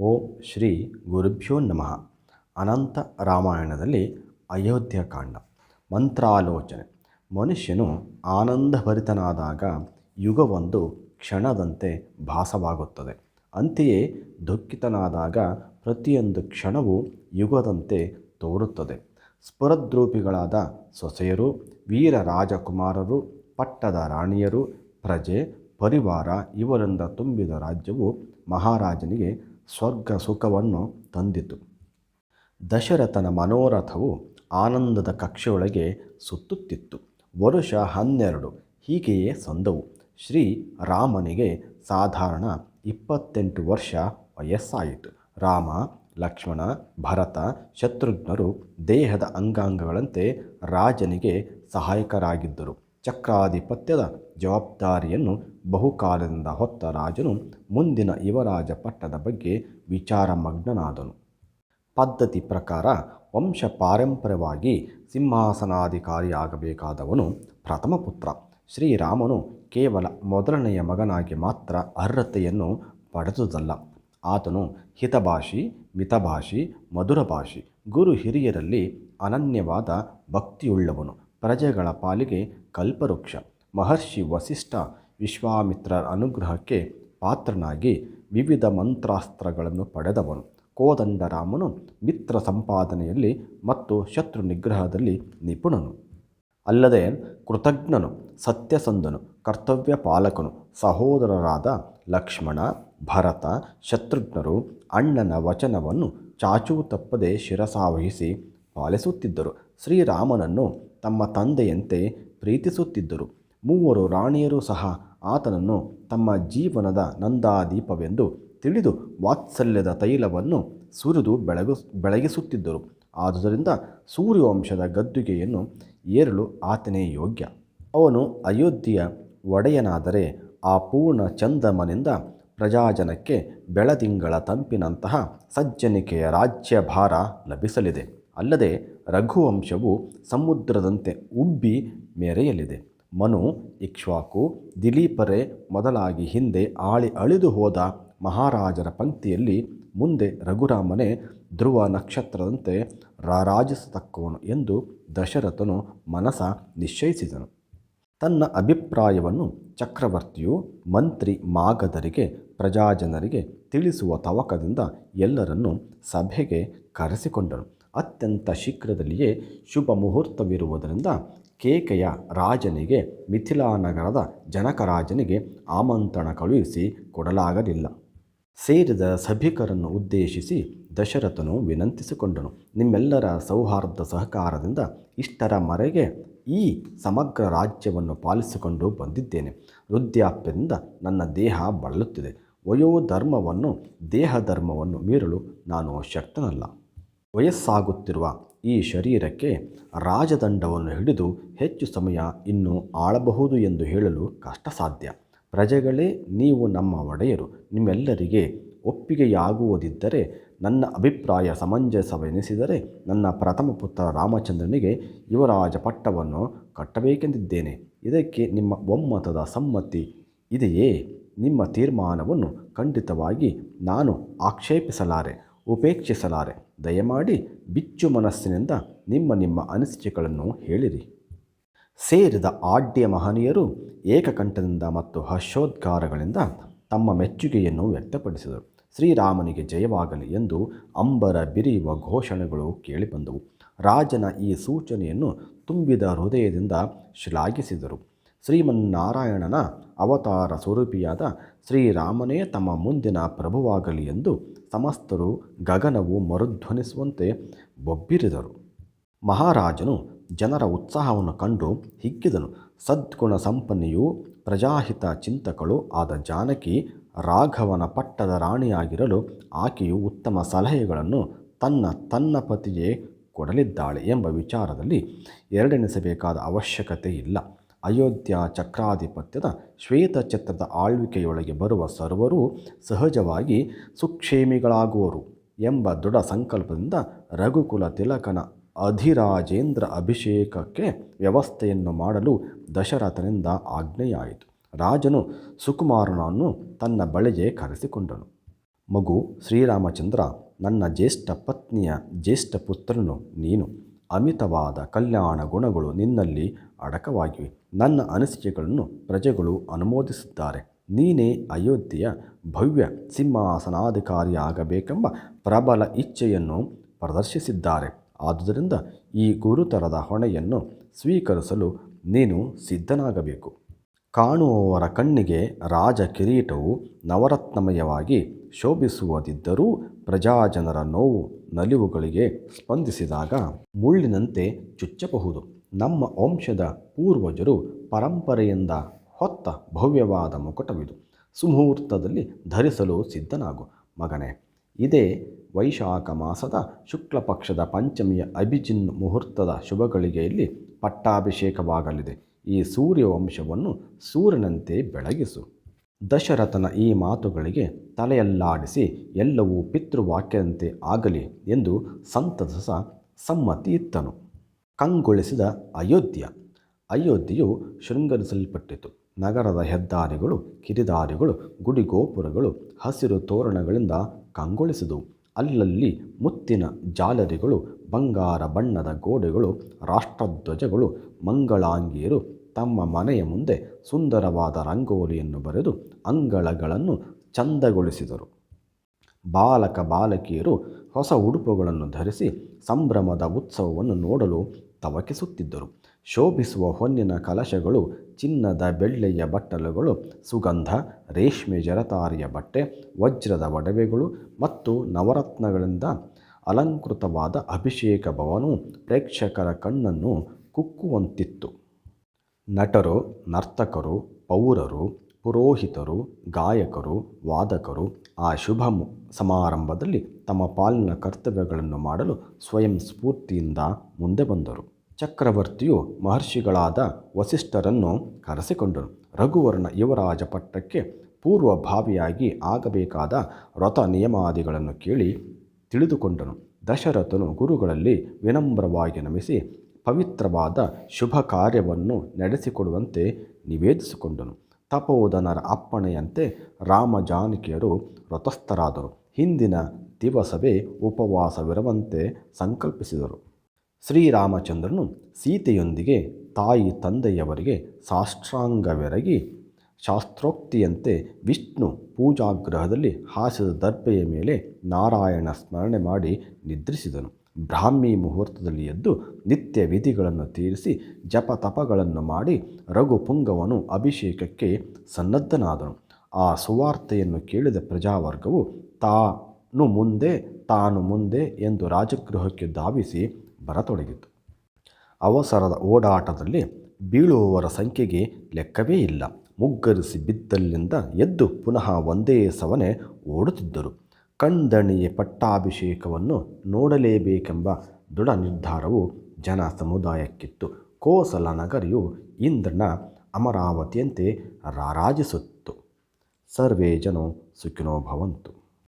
ಓಂ ಶ್ರೀ ಗುರುಭ್ಯೋ ನಮಃ. ಅನಂತ ರಾಮಾಯಣದಲ್ಲಿ ಅಯೋಧ್ಯಕಾಂಡ ಮಂತ್ರಾಲೋಚನೆ. ಮನುಷ್ಯನು ಆನಂದಭರಿತನಾದಾಗ ಯುಗವೊಂದು ಕ್ಷಣದಂತೆ ಭಾಸವಾಗುತ್ತದೆ. ಅಂತೆಯೇ ದುಃಖಿತನಾದಾಗ ಪ್ರತಿಯೊಂದು ಕ್ಷಣವೂ ಯುಗದಂತೆ ತೋರುತ್ತದೆ. ಸ್ಫುರದ್ರೂಪಿಗಳಾದ ಸೊಸೆಯರು, ವೀರ ರಾಜಕುಮಾರರು, ಪಟ್ಟದ ರಾಣಿಯರು, ಪ್ರಜೆ, ಪರಿವಾರ ಇವರಿಂದ ತುಂಬಿದ ರಾಜ್ಯವು ಮಹಾರಾಜನಿಗೆ ಸ್ವರ್ಗ ಸುಖವನ್ನು ತಂದಿತು. ದಶರಥನ ಮನೋರಥವು ಆನಂದದ ಕಕ್ಷೆಯೊಳಗೆ ಸುತ್ತುತ್ತಿತ್ತು. ವರುಷ ಹನ್ನೆರಡು, ಹೀಗೆಯೇ ಸಂದವು. ಶ್ರೀ ರಾಮನಿಗೆ ಸಾಧಾರಣ ಇಪ್ಪತ್ತೆಂಟು ವರ್ಷ ವಯಸ್ಸಾಯಿತು. ರಾಮ, ಲಕ್ಷ್ಮಣ, ಭರತ, ಶತ್ರುಘ್ನರು ದೇಹದ ಅಂಗಾಂಗಗಳಂತೆ ರಾಜನಿಗೆ ಸಹಾಯಕರಾಗಿದ್ದರು. ಚಕ್ರಾಧಿಪತ್ಯದ ಜವಾಬ್ದಾರಿಯನ್ನು ಬಹುಕಾಲದಿಂದ ಹೊತ್ತ ರಾಜನು ಮುಂದಿನ ಯುವರಾಜ ಪಟ್ಟದ ಬಗ್ಗೆ ವಿಚಾರಮಗ್ನನಾದನು. ಪದ್ಧತಿ ಪ್ರಕಾರ ವಂಶ ಪಾರಂಪರ್ಯವಾಗಿ ಸಿಂಹಾಸನಾಧಿಕಾರಿಯಾಗಬೇಕಾದವನು ಪ್ರಥಮ ಪುತ್ರ. ಶ್ರೀರಾಮನು ಕೇವಲ ಮೊದಲನೆಯ ಮಗನಾಗಿ ಮಾತ್ರ ಅರ್ಹತೆಯನ್ನು ಪಡೆದುದಲ್ಲ. ಆತನು ಹಿತಭಾಷಿ, ಮಿತಭಾಷಿ, ಮಧುರಭಾಷಿ, ಗುರು ಹಿರಿಯರಲ್ಲಿ ಅನನ್ಯವಾದ ಭಕ್ತಿಯುಳ್ಳವನು. ಪ್ರಜೆಗಳ ಪಾಲಿಗೆ ಕಲ್ಪವೃಕ್ಷ. ಮಹರ್ಷಿ ವಸಿಷ್ಠ ವಿಶ್ವಾಮಿತ್ರರ ಅನುಗ್ರಹಕ್ಕೆ ಪಾತ್ರನಾಗಿ ವಿವಿಧ ಮಂತ್ರಾಸ್ತ್ರಗಳನ್ನು ಪಡೆದವನು. ಕೋದಂಡರಾಮನು ಮಿತ್ರ ಸಂಪಾದನೆಯಲ್ಲಿ ಮತ್ತು ಶತ್ರು ನಿಗ್ರಹದಲ್ಲಿ ನಿಪುಣನು. ಅಲ್ಲದೆ ಕೃತಜ್ಞನು, ಸತ್ಯಸಂಧನು, ಕರ್ತವ್ಯ ಪಾಲಕನು, ಸಹೋದರರಾದ ಲಕ್ಷ್ಮಣ, ಭರತ, ಶತ್ರುಘ್ನರು, ಅಣ್ಣನ ವಚನವನ್ನು ಚಾಚೂ ತಪ್ಪದೆ ಶಿರಸಾವಹಿಸಿ ಪಾಲಿಸುತ್ತಿದ್ದರು. ಶ್ರೀರಾಮನನ್ನು ತಮ್ಮ ತಂದೆಯಂತೆ ಪ್ರೀತಿಸುತ್ತಿದ್ದರು. ಮೂವರು ರಾಣಿಯರು ಸಹ ಆತನನ್ನು ತಮ್ಮ ಜೀವನದ ನಂದಾದೀಪವೆಂದು ತಿಳಿದು ವಾತ್ಸಲ್ಯದ ತೈಲವನ್ನು ಸುರಿದು ಬೆಳಗು, ಬೆಳಗಿಸುತ್ತಿದ್ದರು. ಆದುದರಿಂದ ಸೂರ್ಯವಂಶದ ಗದ್ದುಗೆಯನ್ನು ಏರಲು ಆತನೇ ಯೋಗ್ಯ. ಅವನು ಅಯೋಧ್ಯೆಯ ಒಡೆಯನಾದರೆ ಆ ಪೂರ್ಣ ಚಂದಮನಿಂದ ಪ್ರಜಾಜನಕ್ಕೆ ಬೆಳದಿಂಗಳ ತಂಪಿನಂತಹ ಸಜ್ಜನಿಕೆಯ ರಾಜ್ಯಭಾರ ಲಭಿಸಲಿದೆ. ಅಲ್ಲದೆ ರಘುವಂಶವು ಸಮುದ್ರದಂತೆ ಉಬ್ಬಿ ಮೆರೆಯಲಿದೆ ಮನು ಇಕ್ಷ್ವಾಕು ದಿಲೀಪರೆ ಮೊದಲಾಗಿ ಹಿಂದೆ ಆಳಿ ಅಳಿದು ಹೋದ ಮಹಾರಾಜರ ಪಂಕ್ತಿಯಲ್ಲಿ ಮುಂದೆ ರಘುರಾಮನೇ ಧ್ರುವ ನಕ್ಷತ್ರದಂತೆ ರಾರಾಜಿಸತಕ್ಕವನು ಎಂದು ದಶರಥನು ಮನಸ ನಿಶ್ಚಯಿಸಿದನು. ತನ್ನ ಅಭಿಪ್ರಾಯವನ್ನು ಚಕ್ರವರ್ತಿಯು ಮಂತ್ರಿ ಮಾಗಧರಿಗೆ, ಪ್ರಜಾಜನರಿಗೆ ತಿಳಿಸುವ ತವಕದಿಂದ ಎಲ್ಲರನ್ನು ಸಭೆಗೆ ಕರೆಸಿಕೊಂಡನು. ಅತ್ಯಂತ ಶೀಘ್ರದಲ್ಲಿಯೇ ಶುಭ ಮುಹೂರ್ತವಿರುವುದರಿಂದ ಕೇಕೆಯ ರಾಜನಿಗೆ, ಮಿಥಿಲಾ ನಗರದ ಜನಕರಾಜನಿಗೆ ಆಮಂತ್ರಣ ಕಳುಹಿಸಿ ಕೊಡಲಾಗಲಿಲ್ಲ. ಸೇರಿದ ಸಭಿಕರನ್ನು ಉದ್ದೇಶಿಸಿ ದಶರಥನು ವಿನಂತಿಸಿಕೊಂಡನು, ನಿಮ್ಮೆಲ್ಲರ ಸೌಹಾರ್ದ ಸಹಕಾರದಿಂದ ಇಷ್ಟರ ಮರೆಗೆ ಈ ಸಮಗ್ರ ರಾಜ್ಯವನ್ನು ಪಾಲಿಸಿಕೊಂಡು ಬಂದಿದ್ದೇನೆ. ವೃದ್ಧಾಪ್ಯದಿಂದ ನನ್ನ ದೇಹ ಬಳಲುತ್ತಿದೆ. ವಯೋಧರ್ಮವನ್ನು, ದೇಹಧರ್ಮವನ್ನು ಮೀರಲು ನಾನು ಶಕ್ತನಲ್ಲ. ವಯಸ್ಸಾಗುತ್ತಿರುವ ಈ ಶರೀರಕ್ಕೆ ರಾಜದಂಡವನ್ನು ಹಿಡಿದು ಹೆಚ್ಚು ಸಮಯ ಇನ್ನೂ ಆಳಬಹುದು ಎಂದು ಹೇಳಲು ಕಷ್ಟ ಸಾಧ್ಯ ಪ್ರಜೆಗಳೇ, ನೀವು ನಮ್ಮ ಒಡೆಯರು. ನಿಮ್ಮೆಲ್ಲರಿಗೆ ಒಪ್ಪಿಗೆಯಾಗುವುದಿದ್ದರೆ, ನನ್ನ ಅಭಿಪ್ರಾಯ ಸಮಂಜಸವೆನಿಸಿದರೆ, ನನ್ನ ಪ್ರಥಮ ಪುತ್ರ ರಾಮಚಂದ್ರನಿಗೆ ಯುವರಾಜ ಪಟ್ಟವನ್ನು ಕಟ್ಟಬೇಕೆಂದಿದ್ದೇನೆ. ಇದಕ್ಕೆ ನಿಮ್ಮ ಒಮ್ಮತದ ಸಮ್ಮತಿ ಇದೆಯೇ? ನಿಮ್ಮ ತೀರ್ಮಾನವನ್ನು ಖಂಡಿತವಾಗಿ ನಾನು ಆಕ್ಷೇಪಿಸಲಾರೆ. ಉಪೇಕ್ಷಿಸಲಾರೆ. ದಯಮಾಡಿ ಬಿಚ್ಚು ಮನಸ್ಸಿನಿಂದ ನಿಮ್ಮ ನಿಮ್ಮ ಅನಿಸಿಕೆಗಳನ್ನು ಹೇಳಿರಿ. ಸೇರಿದ ಆಡ್ಯ ಮಹನೀಯರು ಏಕಕಂಠದಿಂದ ಮತ್ತು ಹರ್ಷೋದ್ಗಾರಗಳಿಂದ ತಮ್ಮ ಮೆಚ್ಚುಗೆಯನ್ನು ವ್ಯಕ್ತಪಡಿಸಿದರು. ಶ್ರೀರಾಮನಿಗೆ ಜಯವಾಗಲಿ ಎಂದು ಅಂಬರ ಬಿರಿಯುವ ಘೋಷಣೆಗಳು ಕೇಳಿಬಂದವು. ರಾಜನ ಈ ಸೂಚನೆಯನ್ನು ತುಂಬಿದ ಹೃದಯದಿಂದ ಶ್ಲಾಘಿಸಿದರು. ಶ್ರೀಮನ್ನಾರಾಯಣನ ಅವತಾರ ಸ್ವರೂಪಿಯಾದ ಶ್ರೀರಾಮನೇ ತಮ್ಮ ಮುಂದಿನ ಪ್ರಭುವಾಗಲಿ ಎಂದು ಸಮಸ್ತರು ಗಗನವು ಮರುಧ್ವನಿಸುವಂತೆ ಬೊಬ್ಬಿರಿದರು. ಮಹಾರಾಜನು ಜನರ ಉತ್ಸಾಹವನ್ನು ಕಂಡು ಹಿಗ್ಗಿದನು. ಸದ್ಗುಣ ಸಂಪನ್ನೆಯೂ ಪ್ರಜಾಹಿತ ಚಿಂತಕಳು ಆದ ಜಾನಕಿ ರಾಘವನ ಪಟ್ಟದ ರಾಣಿಯಾಗಿರಲು ಆಕೆಯು ಉತ್ತಮ ಸಲಹೆಗಳನ್ನು ತನ್ನ ತನ್ನ ಪತಿಯೇ ಕೊಡಲಿದ್ದಾಳೆ ಎಂಬ ವಿಚಾರದಲ್ಲಿ ಎರಡೆನಿಸಬೇಕಾದ ಅವಶ್ಯಕತೆ ಇಲ್ಲ ಅಯೋಧ್ಯ ಚಕ್ರಾಧಿಪತ್ಯದ ಶ್ವೇತಛತ್ರದ ಆಳ್ವಿಕೆಯೊಳಗೆ ಬರುವ ಸರ್ವರೂ ಸಹಜವಾಗಿ ಸುಕ್ಷೇಮಿಗಳಾಗುವರು ಎಂಬ ದೃಢ ಸಂಕಲ್ಪದಿಂದ ರಘುಕುಲ ತಿಲಕನ ಅಧಿರಾಜೇಂದ್ರ ಅಭಿಷೇಕಕ್ಕೆ ವ್ಯವಸ್ಥೆಯನ್ನು ಮಾಡಲು ದಶರಥನಿಂದ ಆಜ್ಞೆಯಾಯಿತು. ರಾಜನು ಸುಕುಮಾರನನ್ನು ತನ್ನ ಬಳಿಗೆ ಕರೆಸಿಕೊಂಡನು. ಮಗು ಶ್ರೀರಾಮಚಂದ್ರ, ನನ್ನ ಜ್ಯೇಷ್ಠ ಪತ್ನಿಯ ಜ್ಯೇಷ್ಠ ಪುತ್ರನು ನೀನು. ಅಮಿತವಾದ ಕಲ್ಯಾಣ ಗುಣಗಳು ನಿನ್ನಲ್ಲಿ ಅಡಕವಾಗಿವೆ. ನನ್ನ ಅನಿಸಿಕೆಗಳನ್ನು ಪ್ರಜೆಗಳು ಅನುಮೋದಿಸುತ್ತಾರೆ. ನೀನೇ ಅಯೋಧ್ಯೆಯ ಭವ್ಯ ಸಿಂಹಾಸನಾಧಿಕಾರಿಯಾಗಬೇಕೆಂಬ ಪ್ರಬಲ ಇಚ್ಛೆಯನ್ನು ಪ್ರದರ್ಶಿಸಿದ್ದಾರೆ. ಆದುದರಿಂದ ಈ ಗುರುತರದ ಹೊಣೆಯನ್ನು ಸ್ವೀಕರಿಸಲು ನೀನು ಸಿದ್ಧನಾಗಬೇಕು. ಕಾಣುವವರ ಕಣ್ಣಿಗೆ ರಾಜ ಕಿರೀಟವು ನವರತ್ನಮಯವಾಗಿ ಶೋಭಿಸುವುದಿದ್ದರೂ ಪ್ರಜಾಜನರ ನೋವು ನಲಿವುಗಳಿಗೆ ಸ್ಪಂದಿಸಿದಾಗ ಮುಳ್ಳಿನಂತೆ ಚುಚ್ಚಬಹುದು. ನಮ್ಮ ವಂಶದ ಪೂರ್ವಜರು ಪರಂಪರೆಯಿಂದ ಹೊತ್ತ ಭವ್ಯವಾದ ಮುಕುಟವಿದು. ಸುಮುಹೂರ್ತದಲ್ಲಿ ಧರಿಸಲು ಸಿದ್ಧನಾಗು. ಮಗನೇ, ಇದೇ ವೈಶಾಖ ಮಾಸದ ಶುಕ್ಲ ಪಕ್ಷದ ಪಂಚಮಿಯ ಅಭಿಜಿನ್ ಮುಹೂರ್ತದ ಶುಭಗಳಿಗೆಯಲ್ಲಿ ಪಟ್ಟಾಭಿಷೇಕವಾಗಲಿದೆ. ಈ ಸೂರ್ಯವಂಶವನ್ನು ಸೂರ್ಯನಂತೆ ಬೆಳಗಿಸು. ದಶರಥನ ಈ ಮಾತುಗಳಿಗೆ ತಲೆಯಲ್ಲಾಡಿಸಿ ಎಲ್ಲವೂ ಪಿತೃವಾಕ್ಯದಂತೆ ಆಗಲಿ ಎಂದು ಸಂತಸ ಸಮ್ಮತಿ ಇತ್ತನು ಕಂಗೊಳಿಸಿದ ಅಯೋಧ್ಯ. ಅಯೋಧ್ಯೆಯು ಶೃಂಗರಿಸಲ್ಪಟ್ಟಿತು. ನಗರದ ಹೆದ್ದಾರಿಗಳು, ಕಿರಿದಾರಿಗಳು, ಗುಡಿಗೋಪುರಗಳು, ಹಸಿರು ತೋರಣಗಳಿಂದ ಕಂಗೊಳಿಸಿದವು. ಅಲ್ಲಲ್ಲಿ ಮುತ್ತಿನ ಜಾಲರಿಗಳು, ಬಂಗಾರ ಬಣ್ಣದ ಗೋಡೆಗಳು, ರಾಷ್ಟ್ರಧ್ವಜಗಳು, ಮಂಗಳಾಂಗಿಯರು ತಮ್ಮ ಮನೆಯ ಮುಂದೆ ಸುಂದರವಾದ ರಂಗೋಲಿಯನ್ನು ಬರೆದು ಅಂಗಳಗಳನ್ನು ಚಂದಗೊಳಿಸಿದರು. ಬಾಲಕ ಬಾಲಕಿಯರು ಹೊಸ ಉಡುಪುಗಳನ್ನು ಧರಿಸಿ ಸಂಭ್ರಮದ ಉತ್ಸವವನ್ನು ನೋಡಲು ತವಕಿಸುತ್ತಿದ್ದರು ಶೋಭಿಸುವ ಹೊನ್ನಿನ ಕಲಶಗಳು, ಚಿನ್ನದ ಬೆಳ್ಳೆಯ ಬಟ್ಟಲುಗಳು, ಸುಗಂಧ, ರೇಷ್ಮೆ ಜರತಾರಿಯ ಬಟ್ಟೆ, ವಜ್ರದ ಒಡವೆಗಳು ಮತ್ತು ನವರತ್ನಗಳಿಂದ ಅಲಂಕೃತವಾದ ಅಭಿಷೇಕ ಭವನವು ಪ್ರೇಕ್ಷಕರ ಕಣ್ಣನ್ನು ಕುಕ್ಕುವಂತಿತ್ತು. ನಟರು, ನರ್ತಕರು, ಪೌರರು, ಪುರೋಹಿತರು, ಗಾಯಕರು, ವಾದಕರು ಆ ಶುಭ ಸಮಾರಂಭದಲ್ಲಿ ತಮ್ಮ ಪಾಲಿನ ಕರ್ತವ್ಯಗಳನ್ನು ಮಾಡಲು ಸ್ವಯಂ ಸ್ಫೂರ್ತಿಯಿಂದ ಮುಂದೆ ಬಂದರು. ಚಕ್ರವರ್ತಿಯು ಮಹರ್ಷಿಗಳಾದ ವಸಿಷ್ಠರನ್ನು ಕರೆಸಿಕೊಂಡನು. ರಘುವರ್ಣ ಯುವರಾಜ ಪಟ್ಟಕ್ಕೆ ಪೂರ್ವಭಾವಿಯಾಗಿ ಆಗಬೇಕಾದ ವ್ರತ ನಿಯಮಾದಿಗಳನ್ನು ಕೇಳಿ ತಿಳಿದುಕೊಂಡನು. ದಶರಥನು ಗುರುಗಳಲ್ಲಿ ವಿನಮ್ರವಾಗಿ ನಮಿಸಿ ಪವಿತ್ರವಾದ ಶುಭ ಕಾರ್ಯವನ್ನು ನಡೆಸಿಕೊಡುವಂತೆ ನಿವೇದಿಸಿಕೊಂಡನು. ತಪೋಧನರ ಅಪ್ಪಣೆಯಂತೆ ರಾಮ ಜಾನಕಿಯರು ವ್ರತಸ್ಥರಾದರು ಹಿಂದಿನ ದಿವಸವೇ ಉಪವಾಸವಿರುವಂತೆ ಸಂಕಲ್ಪಿಸಿದರು. ಶ್ರೀರಾಮಚಂದ್ರನು ಸೀತೆಯೊಂದಿಗೆ ತಾಯಿ ತಂದೆಯವರಿಗೆ ಸಾಷ್ಟಾಂಗವೆರಗಿ ಶಾಸ್ತ್ರೋಕ್ತಿಯಂತೆ ವಿಷ್ಣು ಪೂಜಾಗ್ರಹದಲ್ಲಿ ಹಾಸಿದ ದರ್ಪೆಯ ಮೇಲೆ ನಾರಾಯಣ ಸ್ಮರಣೆ ಮಾಡಿ ನಿದ್ರಿಸಿದನು. ಬ್ರಾಹ್ಮಿ ಮುಹೂರ್ತದಲ್ಲಿ ಎದ್ದು ನಿತ್ಯ ವಿಧಿಗಳನ್ನು ತೀರಿಸಿ ಜಪ ತಪಗಳನ್ನು ಮಾಡಿ ರಘುಪುಂಗವನು ಅಭಿಷೇಕಕ್ಕೆ ಸನ್ನದ್ಧನಾದನು. ಆ ಸುವಾರ್ತೆಯನ್ನು ಕೇಳಿದ ಪ್ರಜಾವರ್ಗವು ತಾನು ಮುಂದೆ ತಾನು ಮುಂದೆ ಎಂದು ರಾಜಗೃಹಕ್ಕೆ ಧಾವಿಸಿ ಬರತೊಡಗಿತು. ಅವಸರದ ಓಡಾಟದಲ್ಲಿ ಬೀಳುವವರ ಸಂಖ್ಯೆಗೆ ಲೆಕ್ಕವೇ ಇಲ್ಲ. ಮುಗ್ಗರಿಸಿ ಬಿದ್ದಲ್ಲಿಂದ ಎದ್ದು ಪುನಃ ಒಂದೇ ಸವನೆ ಓಡುತ್ತಿದ್ದರು. ಕಣ್ದಣಿಯ ಪಟ್ಟಾಭಿಷೇಕವನ್ನು ನೋಡಲೇಬೇಕೆಂಬ ದೃಢ ನಿರ್ಧಾರವು ಜನ ಸಮುದಾಯಕ್ಕಿತ್ತು. ಕೋಸಲ ನಗರಿಯು ಇಂದ್ರನ ಅಮರಾವತಿಯಂತೆ ರಾರಾಜಿಸುತ್ತು. ಸರ್ವೇ ಜನೋ ಸುಖಿನೋ ಭವಂತು.